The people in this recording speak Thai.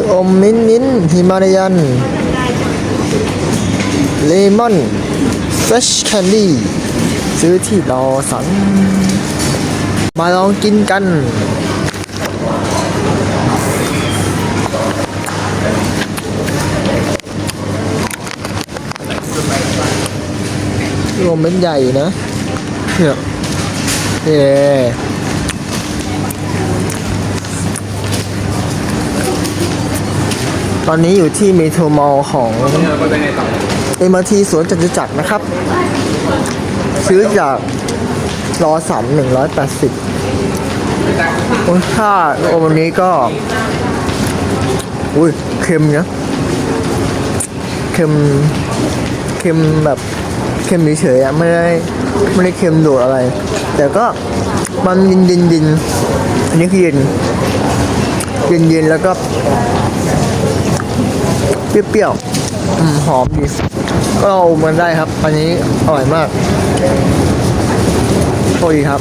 ลูกอมมิ้นมิ้นฮิมาลายันเลมอนเฟชแคนดี้ซื้อที่รอสันมาลองกินกัน รวมเป็นใหญ่นะเนี่ยเย่ ตอนนี้อยู่ที่เมโทรมอลของเอ็มทีสวนจตุจักรนะครับ ซื้อจากรอสันหนึ่งร้อยแปดสิบค่าโอวันนี้ก็ อุ้ยเค็มนะเค็มเค็มแบบเค็มเฉยๆอะไม่ได้ไม่ได้เค็มโดดอะไร แต่ก็มันเย็นเย็นเย็นอันนี้คือเย็นเย็นเย็นแล้วก็ เปรี้ยวๆอืมหอมดีก็เอามันได้ครับ อันนี้อร่อยมากโทษดีครับ